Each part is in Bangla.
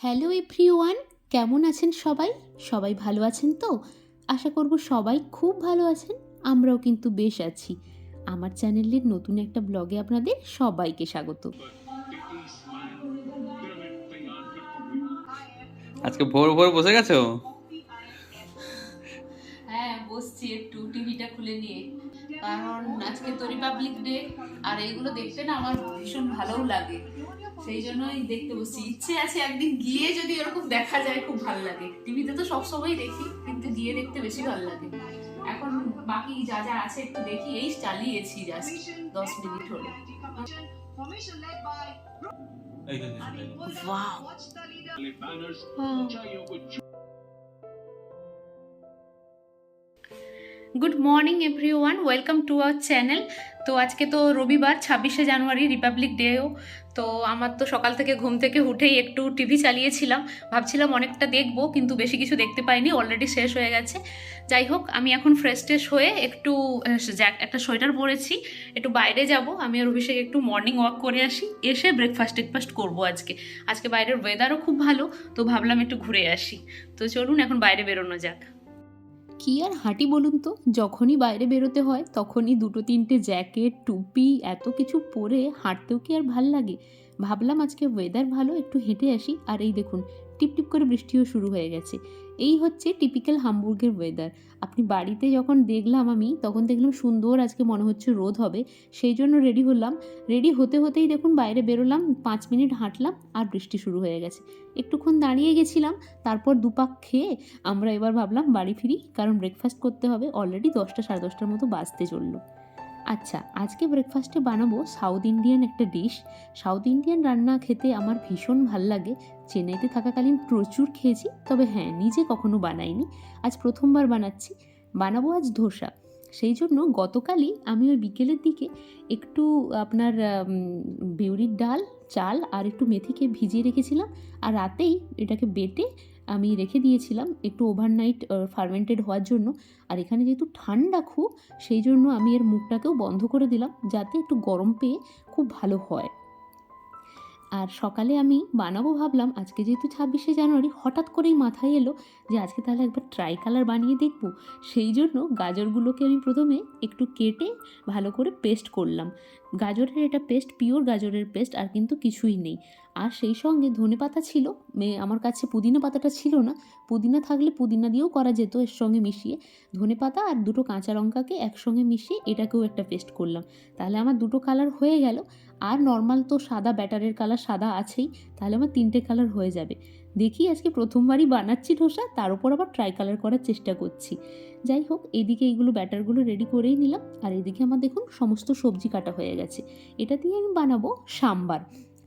হ্যালো এভরি ওয়ান কেমন আছেন সবাই? সবাই ভালো আছেন তো? আশা করব সবাই খুব ভালো আছেন আমরাও কিন্তু বেশ আছি। আমার চ্যানেলের নতুন একটা ব্লগে আপনাদের সবাইকে স্বাগত। আজকে ভোর ভোর বসে গেছো? হ্যাঁ বসছি একটু টিভিটা খুলে নিয়ে। কারণ আজকে তো রিপাবলিক ডে আর এগুলো দেখতে না আমার ভীষণ ভালোও লাগে। সেই জন্যই দেখতে বসছি। ইচ্ছে আছে একদিন গিয়ে যদি এরকম দেখা যায় খুব ভালো লাগে। টিভিতে তো সবসময় দেখি কিন্তু গিয়ে দেখতে বেশি ভালো লাগে। এখন বাকি যা যা আছে একটু দেখি এই চালিয়েছি জাস্ট দশ মিনিট হলো। Wow. Good morning everyone, welcome to our channel. তো আজকে তো রবিবার, ছাব্বিশে জানুয়ারি, রিপাবলিক ডেও। তো আমার তো সকাল থেকে ঘুম থেকে উঠেই একটু টিভি চালিয়েছিলাম। ভাবছিলাম অনেকটা দেখব, কিন্তু বেশি কিছু দেখতে পাইনি, অলরেডি শেষ হয়ে গেছে। যাই হোক, আমি এখন ফ্রেশ ট্রেশ হয়ে একটু একটা সোয়েটার পরেছি, একটু বাইরে যাব। আমি আর অভিষেক একটু মর্নিং ওয়াক করে আসি, এসে ব্রেকফাস্ট টেকফাস্ট করব আজকে। আজকে বাইরের ওয়েদারও খুব ভালো, তো ভাবলাম একটু ঘুরে আসি। তো চলুন, এখন বাইরে বেরোনো যাক। কি আর হাঁটি বলুন তো? যখনই বাইরে বেরোতে হয়, তখনই দুটো তিনটে জ্যাকেট, টুপি, এত কিছু পরে হাঁটতেও কি আর ভালো লাগে? ভাবলাম আজকে ওয়েদার ভালো, একটু হেঁটে আসি। আর এই দেখুন টিপ টিপ করে বৃষ্টিও শুরু হয়ে গেছে। এই হচ্ছে টিপিক্যাল হামবুর্গের ওয়েদার আপনি বাড়িতে যখন দেখলাম আমি, তখন দেখলাম সুন্দর আজকে মনে হচ্ছে রোদ হবে। সেই জন্য রেডি হলাম। রেডি হতে হতেই দেখুন বাইরে বেরোলাম, পাঁচ মিনিট হাঁটলাম আর বৃষ্টি শুরু হয়ে গেছে। একটুক্ষণ দাঁড়িয়ে গেছিলাম, তারপর দুপাক খেয়ে আমরা এবার ভাবলাম বাড়ি ফিরি, কারণ ব্রেকফাস্ট করতে হবে। অলরেডি দশটা সাড়ে দশটার মতো বাজতে চলল। আচ্ছা আজকে ব্রেকফাস্টে বানাবো সাউথ ইন্ডিয়ান একটা ডিশ সাউথ ইন্ডিয়ান রান্না খেতে আমার ভীষণ ভালো লাগে। চেন্নাইতে থাকাকালীন প্রচুর খেয়েছি, তবে হ্যাঁ নিজে কখনো বানাইনি। আজ প্রথমবার বানাচ্ছি। বানাবো আজ ধোসা। সেই জন্য গতকালই আমি ওই বিকেলের দিকে একটু আপনার বিউরির ডাল, চাল আর একটু মেথিকে ভিজিয়ে রেখেছিলাম। আর রাতেই এটাকে বেটে আমি রেখে দিয়েছিলাম একটু ওভারনাইট ফার্মেন্টেড হওয়ার জন্য। আর এখানে যেহেতু ঠান্ডা খুব, সেই জন্য আমি এর মুখটাকেও বন্ধ করে দিলাম যাতে একটু গরম পেয়ে খুব ভালো হয়। আর সকালে আমি বানাবো ভাবলাম, আজকে যেহেতু ছাব্বিশে জানুয়ারি, হঠাৎ করেই মাথায় এলো যে আজকে তাহলে একবার ট্রাই কালার বানিয়ে দেখব। সেই জন্য গাজরগুলোকে আমি প্রথমে একটু কেটে ভালো করে পেস্ট করলাম। গাজরের এটা পেস্ট পিওর গাজরের পেস্ট আর কিন্তু কিছুই নেই। আর সেই সঙ্গে ধনে পাতা ছিল আমার কাছে পুদিনা পাতাটা ছিল না, পুদিনা থাকলে পুদিনা দিয়েও করা যেত এর সঙ্গে মিশিয়ে। ধনে পাতা আর দুটো কাঁচা লঙ্কাকে একসঙ্গে মিশিয়ে এটাকেও একটা পেস্ট করলাম। তাহলে আমার দুটো কালার হয়ে গেল। আর নর্মাল তো সাদা ব্যাটারের কালার সাদা আছেই। তাহলে আমার তিনটে কালার হয়ে যাবে। দেখি আজকে প্রথমবারই বানাচ্ছি ধোসা, তার উপর আবার ট্রাই কালার করার চেষ্টা করছি। যাই হোক, এদিকে এইগুলো ব্যাটারগুলো রেডি করেই নিলাম। আর এদিকে আমার দেখুন, সমস্ত সবজি কাটা হয়ে গেছে। এটা দিয়ে আমি বানাবো সাম্বার।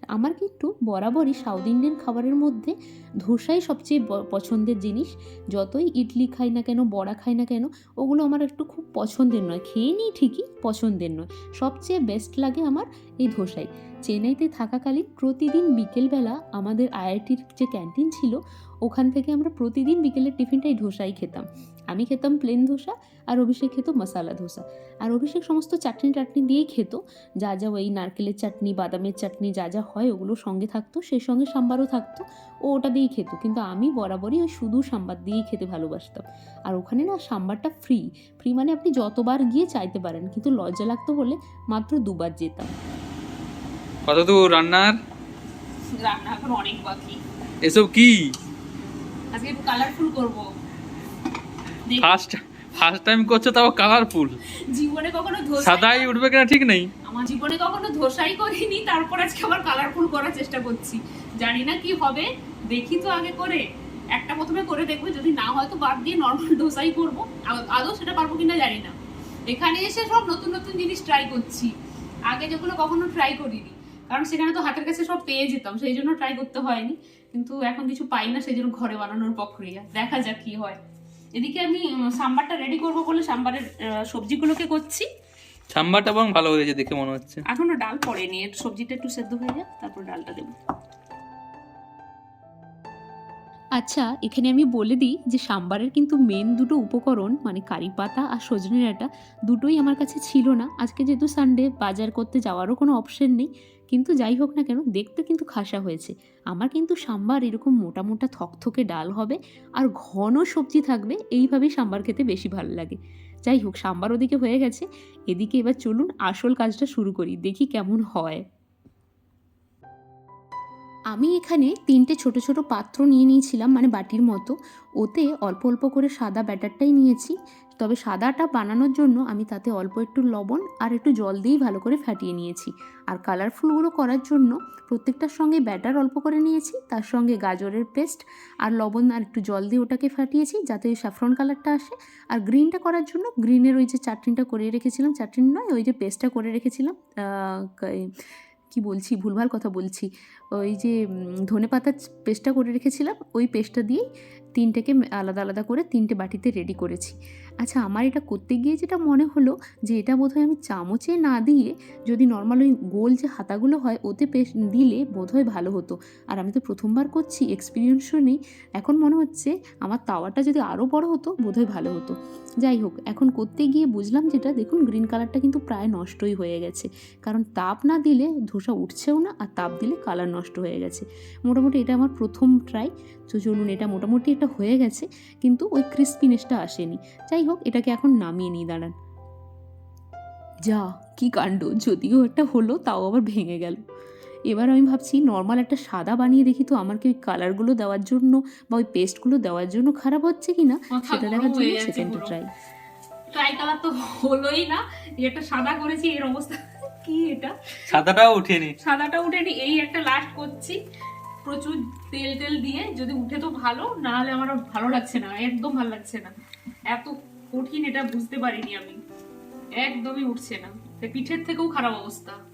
আমার কিন্তু বরাবরই সাউথ ইন্ডিয়ান খাবারের মধ্যে ধোসাই সবচেয়ে পছন্দের জিনিস? যতই ইডলি খাই না কেন, বড়া খাই না কেন, ওগুলো আমার একটু খুব পছন্দের নয়। খেয়ে নিই ঠিকই, পছন্দের নয়। সবচেয়ে বেস্ট লাগে আমার এই ধোসাই। চেন্নাইতে থাকাকালীন প্রতিদিন বিকেলবেলা আমাদের আইআইটির যে ক্যান্টিন ছিল ওখান থেকে আমরা প্রতিদিন বিকেলের টিফিনটাই ধোসাই খেতাম। আমি খেতাম প্লেন ধোসা আর অভিষেক খেত মশালা ধোসা। আর অভিষেক সমস্ত চাটনি টাটনি দিয়েই খেত। যা যা ওই নারকেলের চাটনি বাদামের চাটনি যা যা হয় ওগুলো সঙ্গে থাকতো সেই সঙ্গে সাম্বারও থাকতো। ও ওটা দিয়েই খেত। কিন্তু আমি বরাবরই ওই শুধু সাম্বার দিয়েই খেতে ভালোবাসতাম। আর ওখানে না সাম্বারটা ফ্রি ফ্রি মানে আপনি যতবার গিয়ে চাইতে পারেন। কিন্তু লজ্জা লাগতো বলে মাত্র দুবার যেতাম। কত দূর রান্নার? রান্না এখন অনেক বাকি। এসব কি? আজকে একটু কালারফুল করব। ফার্স্ট ফার্স্ট টাইম করছ তাও কালারফুল জীবনে কখনো ধোসা সাদাই উঠবে কিনা ঠিক নেই। আমার জীবনে কখনো ধোসাই করিনি তারপর আজকে আবার কালারফুল করার চেষ্টা করছি। জানি না কি হবে দেখি তো আগে করে। একটা প্রথমে করে দেখব যদি না হয় তো বাদ দিয়ে নর্মাল ডোসাই করব আদৌ সেটা পারব কিনা জানি না। এখানে এসে সব নতুন নতুন জিনিস ট্রাই করছি। আগে যেগুলো কখনো ট্রাই করিনি। কারণ সেখানে তো হাতের কাছে সব পেয়ে যেতাম সেই জন্য ট্রাই করতে হয়নি। কিন্তু এখন কিছু পাই না সেই জন্য ঘরে বানানোর প্রক্রিয়া। দেখা যাক কি হয়। এদিকে আমি সাম্বারটা রেডি করব বলে সাম্বারের সবজিগুলোকে করছি। সাম্বারটা বরং ভালো হয়েছে দেখে মনে হচ্ছে। এখনও ডাল পড়েনি। একটু সবজিটা একটু সেদ্ধ হয়ে যাক তারপর ডালটা দেবো। আচ্ছা এখানে আমি বলে দিই যে সাম্বারের কিন্তু মেন দুটো উপকরণ মানে কারি পাতা আর সজনে ডাঁটা, দুটোই আমার কাছে ছিল না। আজকে যেহেতু সানডে বাজার করতে যাওয়ারও কোনো অপশন নেই। কিন্তু যাই হোক না কেন, দেখতে কিন্তু খাসা হয়েছে। আমার কিন্তু সাম্বার এরকম মোটা মোটা থকথকে ডাল হবে আর ঘন সবজি থাকবে, এইভাবেই সাম্বার খেতে বেশি ভালো লাগে। যাই হোক, সাম্বার ওদিকে হয়ে গেছে। এদিকে এবার চলুন আসল কাজটা শুরু করি, দেখি কেমন হয়। আমি এখানে তিনটে ছোট ছোট পাত্র নিয়ে নিয়েছিলাম মানে বাটির মতো। ওতে অল্প অল্প করে সাদা ব্যাটারটাই নিয়েছি। তবে সাদাটা বানানোর জন্য আমি তাতে অল্প একটু লবণ আর একটু জল দিয়েই ভালো করে ফাটিয়ে নিয়েছি। আর কালারফুলগুলো করার জন্য প্রত্যেকটার সঙ্গে ব্যাটার অল্প করে নিয়েছি, তার সঙ্গে গাজরের পেস্ট আর লবণ আর একটু জল দিয়ে ওটাকে ফাটিয়েছি যাতে ওই স্যাফরন কালারটা আসে। আর গ্রিনটা করার জন্য গ্রিনের ওই যে চাটনিটা করে রেখেছিলাম, চাটনি নয়, ওই যে পেস্টটা করে রেখেছিলাম ক- বলছি, ভুলভাল কথা বলছি। ওই যে ধনে পাতার পেস্টটা করে রেখেছিলাম, ওই পেস্টটা দিয়েই তিনটেকে আলাদা আলাদা করে তিনটে বাটিতে রেডি করেছি। আচ্ছা আমার এটা করতে গিয়ে যেটা মনে হলো যে এটা বোধহয় আমি চামচে না দিয়ে যদি নর্মাল ওই গোল যে হাতাগুলো হয়, ওতে পেস্ট দিলে বোধহয় ভালো হতো। আর আমি তো প্রথমবার করছি এক্সপিরিয়েন্সও নেই। এখন মনে হচ্ছে আমার তাওয়াটা যদি আরও বড় হতো, বোধহয় ভালো হতো। যাই হোক, এখন করতে গিয়ে বুঝলাম যেটা, দেখুন গ্রিন কালারটা কিন্তু প্রায় নষ্টই হয়ে গেছে। কারণ তাপ না দিলে ধোসা উঠছেও না, আর তাপ দিলে কালার নষ্ট হয়ে গেছে। মোটামুটি এটা আমার প্রথম ট্রাই তো চলুন এটা মোটামুটি এটা হয়ে গেছে কিন্তু ওই ক্রিস্পিনেসটা আসেনি। যাই হোক এটাকে এখন নামিয়ে নিই দাঁড়ান। যা কি কাণ্ড! যদিও একটা হলো তাও আবার ভেঙে গেল। এবার আমি ভাবছি নর্মাল একটা সাদা বানিয়ে দেখি তো আমার কি ওই কালারগুলো দেওয়ার জন্য বা ওই পেস্টগুলো দেওয়ার জন্য খারাপ হচ্ছে কি না সেটা দেখার জন্য সেকেন্ডটা ট্রাই ট্রাই কালার তো হলোই না এটা সাদা করেছি এর অবস্থা কি এটা? সাদাটাও উঠেনি। সাদাটা উঠেনি এই একটা লাস্ট করছি। প্রচুর তেল টেল দিয়ে যদি উঠে তো ভালো না হলে আমার ভালো লাগছে না, একদম ভালো লাগছে না। এত কঠিন এটা বুঝতে পারিনি আমি। একদমই উঠছে না। পিঠের থেকেও খারাপ অবস্থা।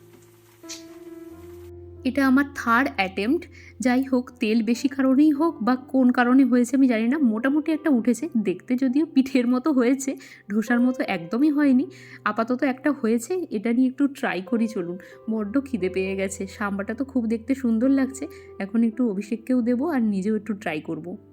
এটা আমার থার্ড অ্যাটেম্পট যাই হোক, তেল বেশি কারণেই হোক বা কোন কারণে হয়েছে আমি জানি না। মোটামুটি একটা উঠেছে, দেখতে যদিও পিঠের মতো হয়েছে ধোসার মতো একদমই হয়নি। আপাতত একটা হয়েছে, এটা নিয়ে একটু ট্রাই করি চলুন। বড্ড খিদে পেয়ে গেছে সাম্বাটা তো খুব দেখতে সুন্দর লাগছে। এখন একটু অভিষেককেও দেবো আর নিজেও একটু ট্রাই করব।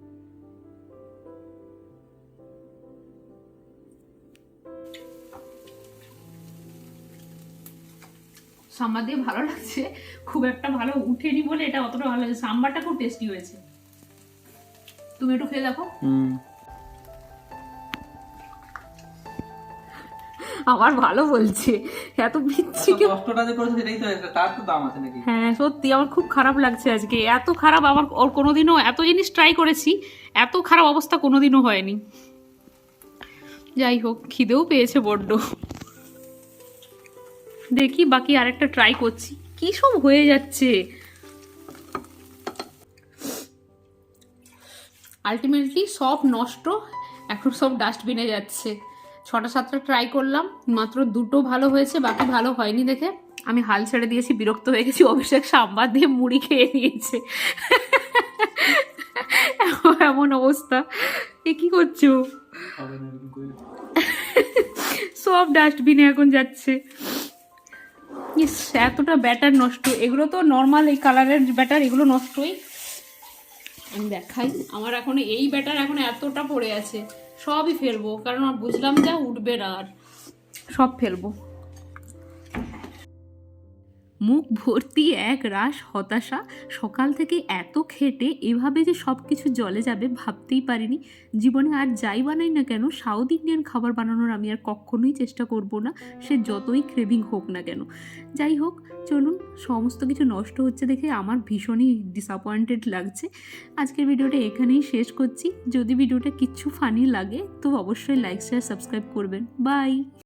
সাম্বার দিয়ে ভালো লাগছে। খুব একটা ভালো উঠেনি বলে এটা অতটা ভালো লাগছে সাম্বারটা খুব টেস্টি হয়েছে। তুমি একটু খেয়ে দেখো। আমার ভালো বলছে। এত বিচ্ছি কষ্টটা যে করেছে সেটাই তো তার তো দাম আছে নাকি? হ্যাঁ সত্যি আমার খুব খারাপ লাগছে আজকে। এত খারাপ আমার ওর কোনোদিনও এত জিনিস ট্রাই করেছি এত খারাপ অবস্থা কোনোদিনও হয়নি। যাই হোক খিদেও পেয়েছে বড্ড। দেখি বাকি আরেকটা ট্রাই করছি। কি সব হয়ে যাচ্ছে? আলটিমেটলি সব নষ্ট এখন সব ডাস্টবিনে যাচ্ছে। ছটা সাতটা ট্রাই করলাম মাত্র দুটো ভালো হয়েছে বাকি ভালো হয়নি দেখে। আমি হাল ছেড়ে দিয়েছি বিরক্ত হয়ে গেছি অভিষেক সাম্বার দিয়ে মুড়ি খেয়ে নিয়েছে। এমন অবস্থা। এ কি করছ। সব ডাস্টবিনে এখন যাচ্ছে। ইস, এতটা ব্যাটার নষ্ট। এগুলো তো নর্মাল এই কালারের ব্যাটার এগুলো নষ্টই। আমি দেখাই। আমার এখন এই ব্যাটার এখন এতটা পড়ে আছে। সবই ফেলব, কারণ বুঝলাম যা উঠবে না আর। সব ফেলব। মুখ ভর্তি এক রাস হতাশা। সকাল থেকে এত খেটে এভাবে যে সব কিছু জলে যাবে ভাবতেই পারিনি। জীবনে আর যাই বানাই না কেন, সাউথ ইন্ডিয়ান খাবার বানানোর আমি আর কখনোই চেষ্টা করব না, সে যতই ক্রেভিং হোক না কেন। যাই হোক, চলুন, সমস্ত কিছু নষ্ট হচ্ছে দেখে আমার ভীষণই ডিসঅ্যাপয়েন্টেড লাগছে। আজকের ভিডিওটা এখানেই শেষ করছি। যদি ভিডিওটা কিচ্ছু ফানি লাগে, তো অবশ্যই লাইক শেয়ার সাবস্ক্রাইব করবেন। বাই